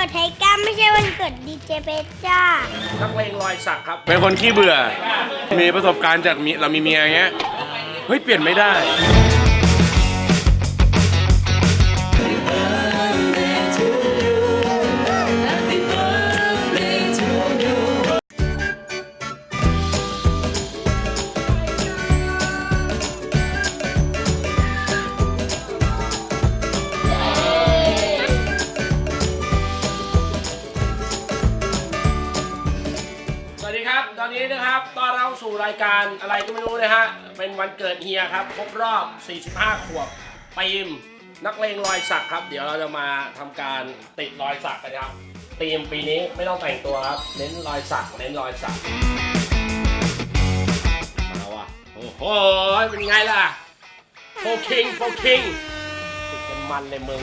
กิดไทก้าไม่ใช่วันเกิดดีเจเบจ้า นักเลงรอยสักครับ เป็นคนขี้เบื่อ มีประสบการณ์จากมีเรามีเมียอย่างเงี้ย เฮ้ย เปลี่ยนไม่ได้ รายการอะไรก็ไม่รู้นะฮะ เป็นวันเกิดเฮียครับ ครบรอบ 45 ขวบปีมนักเลงรอยสักครับ เดี๋ยวเราจะมาทำการติดรอยสักกันครับธีมปีนี้ไม่ต้องแต่งตัวครับ เน้นรอยสัก เน้นรอยสัก มาว่ะ โอ้โห เป็นไงล่ะโฟคิงโฟคิงติดกันมันเลยมึง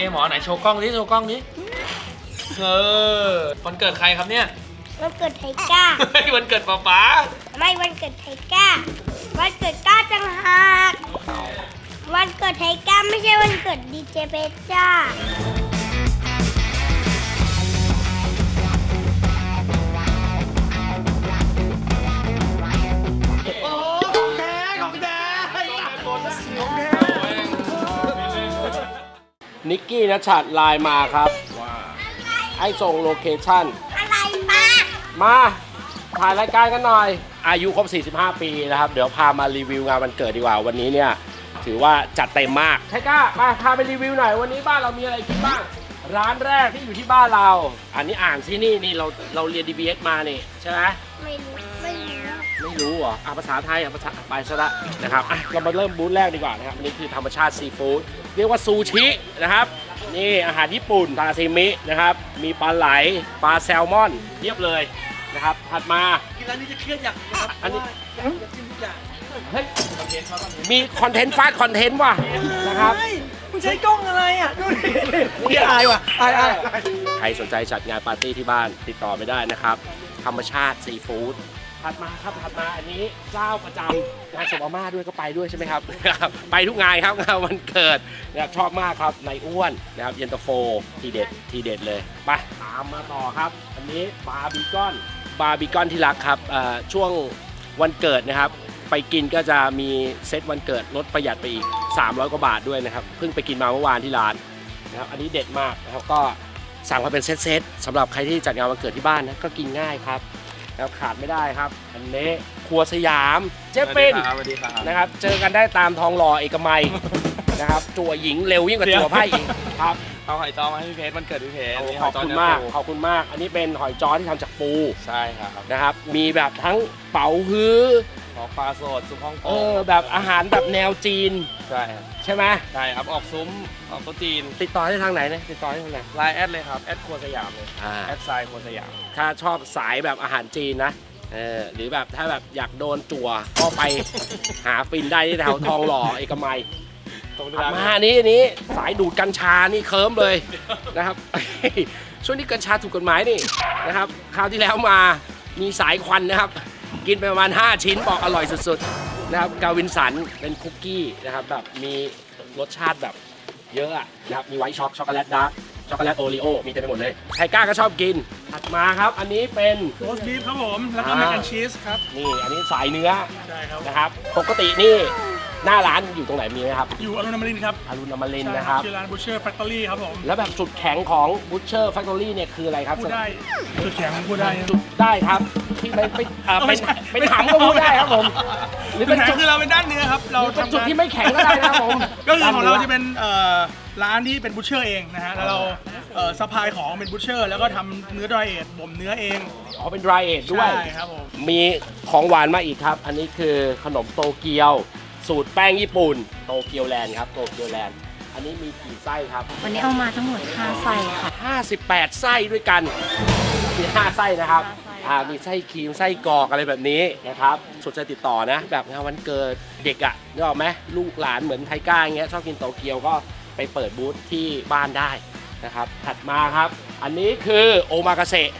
เลยเกมหมอไหนโชว์กล้องนี้โชว์กล้องนี้เออวันเกิดใครครับเนี่ย วันเกิดไทก้า เฮ้ยวันเกิดป๊าป๊าไม่วันเกิดไทก้า วันเกิดก้าจังหาก วันเกิดไทก้าไม่ใช่วันเกิดดีเจเบจ้า นิกกี้นัชชัดไลน์มาครับให้ส่งโลเคชั่น อะไรป้ามาถ่ายรายการกันหน่อย อายุครบ 45 ปีนะครับ เดี๋ยวพามารีวิวงานวันเกิดดีกว่า วันนี้เนี่ย ถือว่าจัดเต็มมากไทก้ามาพาไปรีวิวหน่อย วันนี้บ้านเรามีอะไรกินบ้าง ร้านแรกที่อยู่ที่บ้านเรา อันนี้อ่านที่นี่นี่เราเราเรียน DBS มานี่ใช่ไหมไม่รู้ไม่ รู้ไม่รู้เหรออะภาษาไทยอะภาษาไปซะละนะครับอะเรามาเริ่มบูธแรกดีกว่านะครับอันนี้คือธรรมชาติซีฟู้ดเรียกว่าซูชินะครับ นี่อาหารญี่ปุ่นทาซิมินะครับ มีปลาไหลปลาแซลมอนเรียบเลยนะครับ ถัดมา กินร้านนี้จะเครียดอย่างนะครับอันนี้จะกินทุกอย่างเฮ้ยมีคอนเทนต์ฟาดคอนเทนต์ว่ะนะครับคุณใช้กล้องอะไรอะ ดูดินี่อายว่ะอายอาย ใครสนใจจัดงานปาร์ตี้ที่บ้านติดต่อไม่ได้นะครับ ธรรมชาติซีฟู้ด ถัดมาครับถัดมาอันนี้เจ้าประจำงานสมอาม่าด้วยก็ไปด้วยใช่ไหมครับไปทุกงานครับงานวันเกิดนะครับชอบมากครับในอ้วนนะครับเย็นตาโฟทีเด็ดทีเด็ดเลยไปตามมาต่อครับ อันนี้บาร์บีคอนบาร์บีคอนที่รักครับเอ่อช่วงวันเกิดนะครับ ไปกินก็จะมีเซตวันเกิดลดประหยัดไปอีก 300 กว่าบาทด้วยนะครับเพิ่งไปกินมาเมื่อวานที่ร้านนะครับอันนี้เด็ดมากนะครับก็สั่งมาเป็นเซตๆสำหรับใครที่จัดงานวันเกิดที่บ้านนะก็กินง่ายครับ นะครับขาดไม่ได้ครับ อันนี้ครัวสยามเจ๊ปินสวัสดีครับ นะครับ เจอกันได้ตามทองหล่อเอกมัยนะครับจั่วหญิงเร็วยิ่งกว่าจั่วไพ่อีกครับเอาหอยจ้อมาให้พี่เพชรวันเกิดพี่เพชรโอ้นี่ขอบคุณมากขอบคุณมาก อันนี้เป็นหอยจ้อที่ทำจากปูใช่ครับนะครับ มีแบบทั้งเป๋าฮื้อของปลาสดซุปฮ่องกเองอแบบอาหารแบบแนวจีนใช่ครับ ใช่ไหมใช่ครับออกซุ้มออกโต๊ะจีนติดต่อได้ทางไหนนะติดต่อได้ทางไหนไลน์แอดเลยครับแอดครัวสยามเลยอ่าแอดไซน์ครัวสยาม ถ้าชอบสายแบบอาหารจีนนะเออหรือแบบถ้าแบบอยากโดนจั่วก็ไป หาฟินได้ที่แถวทองหล่อเอกมัยตรงถัดร้านมาอันนี้อันนี้สายดูดกัญชานี่เคิมเลยนะครับ ช่วงนี้กัญชาถูกกฎหมายนี่นะครับคราวที่แล้วมามีสายควันนะครับ กินไปประมาณ 5 ชิ้นบอกอร่อยสุดๆ นะครับกาวินสันเป็นคุกกี้นะครับแบบมีรสชาติแบบเยอะอะนะครับมีไวท์ช็อกช็อกโกแลตดาร์กช็อกโกแลตโอรีโอมีเต็มไปหมดเลยไทก้าก็ชอบกินถัดมาครับ อันนี้เป็น โรสบีฟครับผม แล้วก็อ่าแมคแอนชีสครับ นี่อันนี้สายเนื้อใช่ครับ นะครับ ปกตินี่ หน้าร้านอยู่ตรงไหนมีไหมครับอยู่อรุณอมรินทร์ครับอรุณอมรินทร์ใช่นะครับชื่อร้าน Butcher Factory ครับผมแล้วแบบจุดแข็งของ Butcher Factory เนี่ยคืออะไรครับพูดได้จุดแข็งพูดได้จุดได้ครับที่ไม่ไม่อ่าเอาเป็ไม่นใช่เป็นหำก็พูดได้ครับผมหรือจุเป็ดนแข็จุงดคือเราเป็นด้านเนื้อครับเราเป็นทำจุดงาน ที่ไม่แข็งก็ได้นะครับผมก็คือของเราด้จะเป็นเอ่อร้านที่เป็นบูชเชอร์เองนะฮะ แล้วเราเอ่อซัพพลายของเป็นบูชเชอร์ แล้วก็ทำเนื้อดรายเอทบ่มเนื้อเองอ๋อเป็น dry age ด้วย ใช่ครับผมมีของหวานมาอีกครับ อันนี้คือขนมโตเกียว สูตรแป้งญี่ปุ่นโตเกียวแลนด์ครับโตเกียวแลนด์อันนี้มีกี่ไส้ครับ วันนี้เอามาทั้งหมด5ไส้ค่ะ 58 ไส้ด้วยกันมี5ไส้นะครับห้าไส้อ่ามีไส้ครีมไส้กรอกอะไรแบบนี้นะครับสนใจติดต่อนะ แบบงานวันเกิดเด็กอะ่ะนึกออกไหมลูกหลานเหมือนไทก้าอย่างเงี้ยชอบกินโตเกียวก็ไปเปิดบูธที่บ้านได้นะครับ ถัดมาครับ อันนี้คือโอมากาเสะ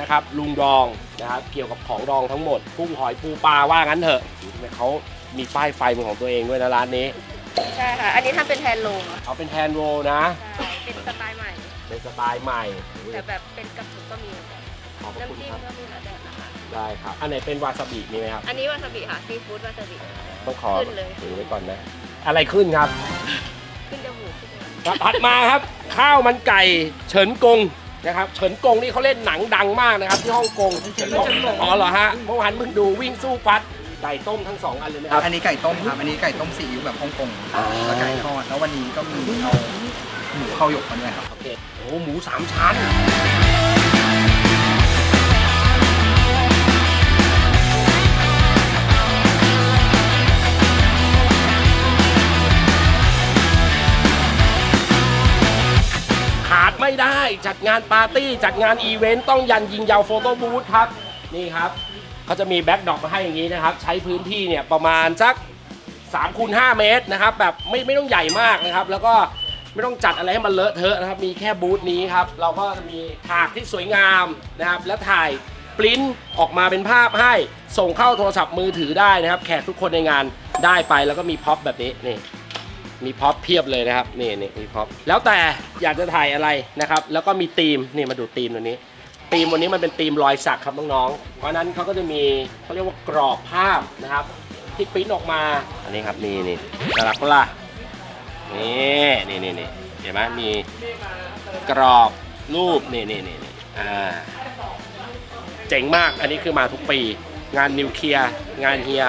นะครับลุงดองนะครับเกี่ยวกับของดองทั้งหมดกุ้งหอยปูปลาว่างั้นเถอะทำไมเขา มีป้ายไฟเป็นของตัวเองด้วยนะร้านนี้ ใช่ค่ะ อันนี้ทำเป็นแทนโลอะเอาเป็นแทนโรลนะ ใช่เป็นสไตล์ใหม่ เป็นสไตล์ใหม่แต่แบบเป็นกระปุกก็มีเหมือนกันขอบพระคุณน้ำจิ้มครับ ก็มีหลายแบบนะคะ ได้ครับ อันไหนเป็นวาซาบิมีไหมครับ อันนี้วาซาบิค่ะซีฟู้ดวาซาบิ ต้องขอขึ้นเลย ถือไว้ก่อนนะ อะไรขึ้นครับขึ้นจมูกขึ้นจมูกครับถัดมาครับ ข้าวมันไก่เฉินกงนะครับเฉินกงนี่เขาเล่นหนังดังมากนะครับ ที่ฮ่องกงอ๋อเหรอฮะเมื่อวานเพิ่งดูวิ่งสู้ฟัด ไก่ต้มทั้งสองอันเลยนะครับ อันนี้ไก่ต้มครับ อันนี้ไก่ต้มซีอิ๊วแบบฮ่องกงอ่า แล้วไก่ทอด แล้ววันนี้ก็มีเอาหมูเข้าหยกมาด้วยครับ โอเคโอ้หมูสามชั้น ขาดไม่ได้จัดงานปาร์ตี้ จัดงานอีเวนต์ ต้องยันยิงยาวโฟโต้บูธครับ นี่ครับ เขาจะมีแบ็กดอปมาให้อย่างนี้นะครับ ใช้พื้นที่เนี่ยประมาณสัก3คูณ5เมตรนะครับ แบบไม่ไม่ต้องใหญ่มากนะครับ แล้วก็ไม่ต้องจัดอะไรให้มันเลอะเทอะนะครับ มีแค่บูธนี้ครับ เราก็จะมีฉากที่สวยงามนะครับ และถ่ายปริ้นออกมาเป็นภาพให้ส่งเข้าโทรศัพท์มือถือได้นะครับ แขกทุกคนในงานได้ไปแล้วก็มีพ็อปแบบนี้นี่มีพ็อปเพียบเลยนะครับนี่นี่มีพ็อปแล้วแต่อยากจะถ่ายอะไรนะครับ แล้วก็มีธีมนี่มาดูธีมตัวนี้ ธีมวันนี้มันเป็นธีมรอยสักครับน้องๆ เพราะนั้นเขาก็จะมีเขาเรียกว่ากรอบภาพนะครับที่ปริ้นออกมา อันนี้ครับนี่นี่น่ารักปะล่ะนี่นี่นี่นี่เห็นไหมมีกรอบรูปนี่นี่นี่นี่อ่าเจ๋งมากอันนี้คือมาทุกปี งานนิวเคลียร์งานเฮีย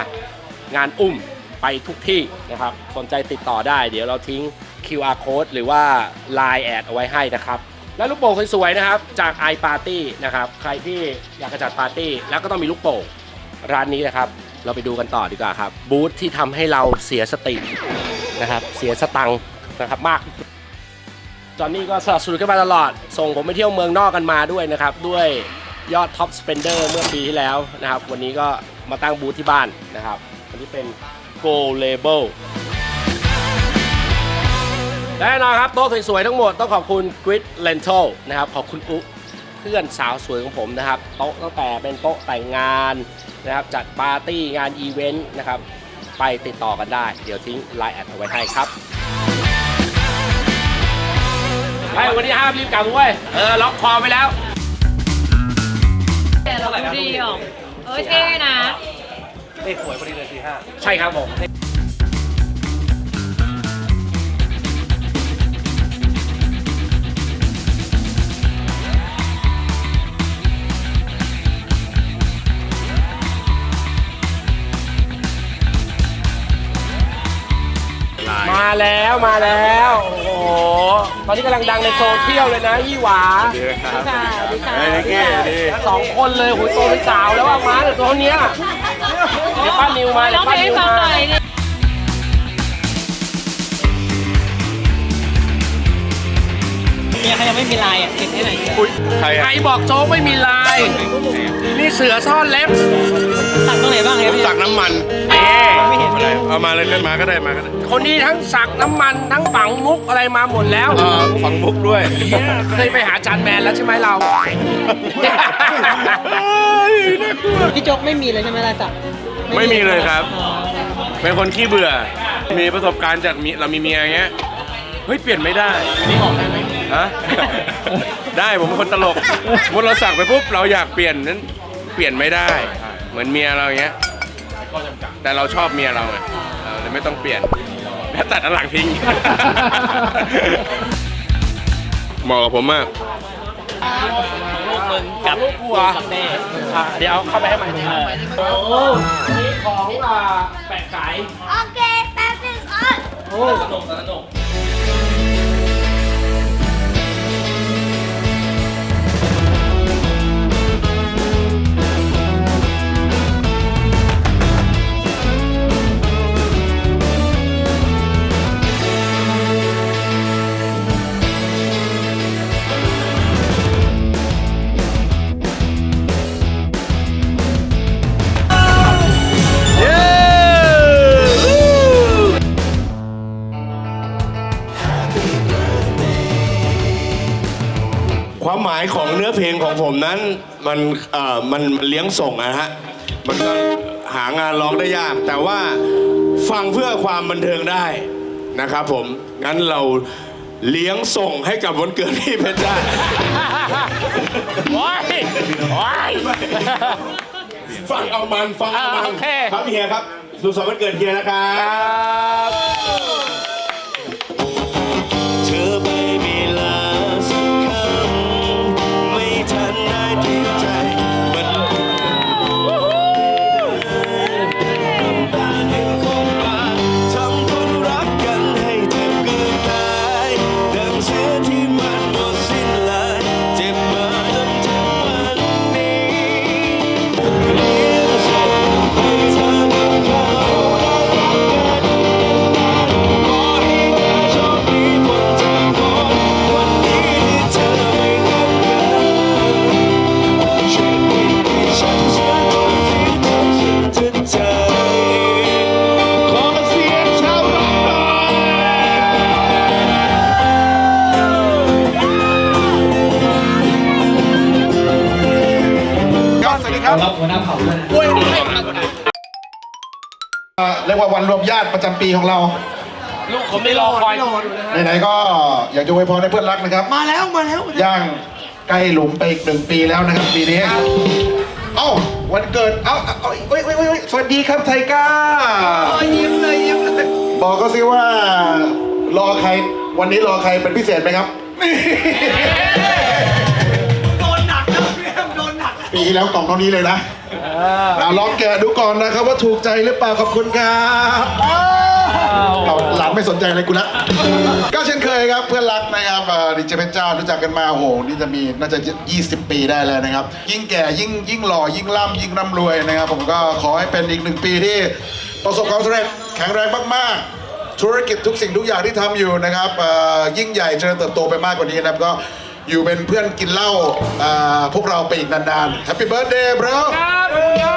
งานอุ้มไปทุกที่นะครับ สนใจติดต่อได้ เดี๋ยวเราทิ้ง QR code หรือว่า Line แอดเอาไว้ให้นะครับ แล้วลูกโป่งสวยๆนะครับจาก iParty นะครับใครที่อยากจะจัดปาร์ตี้แล้วก็ต้องมีลูกโป่งร้านนี้นะครับ เราไปดูกันต่อดีกว่าครับ บูธที่ทำให้เราเสียสตินะครับเสียสตังค์นะครับมาก จอนนี่ก็สนับสนุนกันมาตลอด ส่งผมไปเที่ยวเมืองนอกกันมาด้วยนะครับ ด้วยยอด Top Spender เมื่อปีที่แล้วนะครับ วันนี้ก็มาตั้งบูธที่บ้านนะครับ อันนี้เป็น Go Label และแน่นอนครับโต๊ะสวยๆทั้งหมดต้องขอบคุณ Grid Rental นะครับขอบคุณอุ๊เพื่อนสาวสวยของผมนะครับโต๊ะตั้งแต่เป็นโต๊ะแต่งงานนะครับจัดปาร์ตี้งานอีเวนต์นะครับไปติดต่อกันได้ เดี๋ยวทิ้งไลน์แอดเอาไว้ให้ครับไปวันนี้ห้ามรีบกลับเว้ยเออล็อกคอไปแล้วดีอะเออเท่นะใช่ครับผม มาแล้วมาแล้ว โอ้โห ตอนนี้กำลังดังในโซเชียลเลยนะยี่หวาดีครับค่ะดีค่ะเฮ้ยนิกกี้ดีสองคนเลยหุยโตเป็นสาวแล้วอะมาแต่ตัวเนี้ยเดี๋ยวป้านิวมาร้เดี๋อยงวเพป้าลงนิให้วฟังมา มียเขายังไม่มีลายอะเก็บที่ไหนใครใครอะบอกโจ๊กไม่มีลาย นี่เสือซ่อนเล็บตัดตรงไหนบ้างเนี่ยพี่สักน้ำมันเอ๊ะไม่เห็นเอาเลยเอามาเลยเล่นมาก็ได้มาก็ได้คนนี้ทั้งสักน้ำมันทั้งฝังมุกอะไรมาหมดแล้วเออฝังมุกด้วยเคยไปหาจานแมนแล้วใช่ไหมเราพี่โจ๊กไม่มีเลยใช่ไหมลายสักไม่มีเลยครับเป็นคนขี้เบื่อ มีประสบการณ์จากมีเรามีเมียอย่างเงี้ย เฮ้ย เปลี่ยนไม่ได้ นี่บอกได้ไหม ฮะ ได้ผมเป็นคนตลกสมมติเราสั่งไปปุ๊บเราอยากเปลี่ยนนั้นเปลี่ยนไม่ได้ เหมือนเมียเราอย่างเงี้ย แต่เราชอบเมียเราไงเราเลยไม่ต้องเปลี่ยนแล้วตัดอันหลังทิ้ง เหมาะกับผมมากกับลูกวัวอะเดี๋ยวเอาเข้าไปให้ใหม่โอ้โหอันนี้ของอ่าแปะไก่โอเคแป๊บนึงเออสนุกสนุก เพลงของผมนั้นมันเอ่อมันมันเลี้ยงส่งอะฮะ มันก็หางานร้องได้ยาก แต่ว่าฟังเพื่อความบันเทิงได้นะครับผม งั้นเราเลี้ยงส่งให้กับวันเกิดพี่เพชรจ้าโอ้ยโอ้ย ฟังเอามันฟังเอามันอ่าโอเค ครับเฮียครับสุขสันต์วันเกิดเฮียนะครับ ว่าวันรวมญาติประจำปีของเรา ลูกผมได้รอคอย ไหนๆก็อยากจะอวยพรให้เพื่อนรักนะครับมาแล้วมาแล้วย่างใกล้หลุมไปอีกหนึ่งปีแล้วนะครับปีนี้ เอ้าวันเกิด เอ้าเอ้าเอ้ยเอ้ยเอ้ยเอ้ยสวัสดีครับไทก้ายิ้มเลยยิ้มเลยบอกก็สิว่า รอใครวันนี้รอใครเป็นพิเศษไหมครับนี่โดนหนักนะพี่แอมโดนหนักปีที่แล้วกล่องเท่านี้เลยนะ เอาลองแกะดูก่อนนะครับว่าถูกใจหรือเปล่าขอบคุณครับเอาหลานไม่สนใจอะไรกูละ ก็เช่นเคยครับเพื่อนรักนะครับเอ่อดิเจเพชรเจ้ารู้จักกันมาโอ้โหนี่จะมีน่าจะ 20 ปีได้แล้วนะครับ ยิ่งแก่ยิ่งยิ่งหล่อยิ่งร่ำยิ่งร่ำรวยนะครับ ผมก็ขอให้เป็นอีกหนึ่งปีที่ประสบความสำเร็จแข็งแรงมากๆ ธุรกิจทุกสิ่งทุกอย่างที่ทำอยู่นะครับเอ่อยิ่งใหญ่เจริญเติบโตไปมากกว่านี้นะครับก็ อยู่เป็นเพื่อนกินเหล้าอ่าพวกเราไปอีกนานๆ Happy Birthday bro ข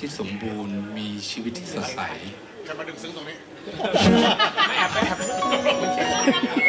ที่สมบูรณ์ มีชีวิตที่สดใสใครมาดึงซึ้งตรงนี้แอบไปแอบ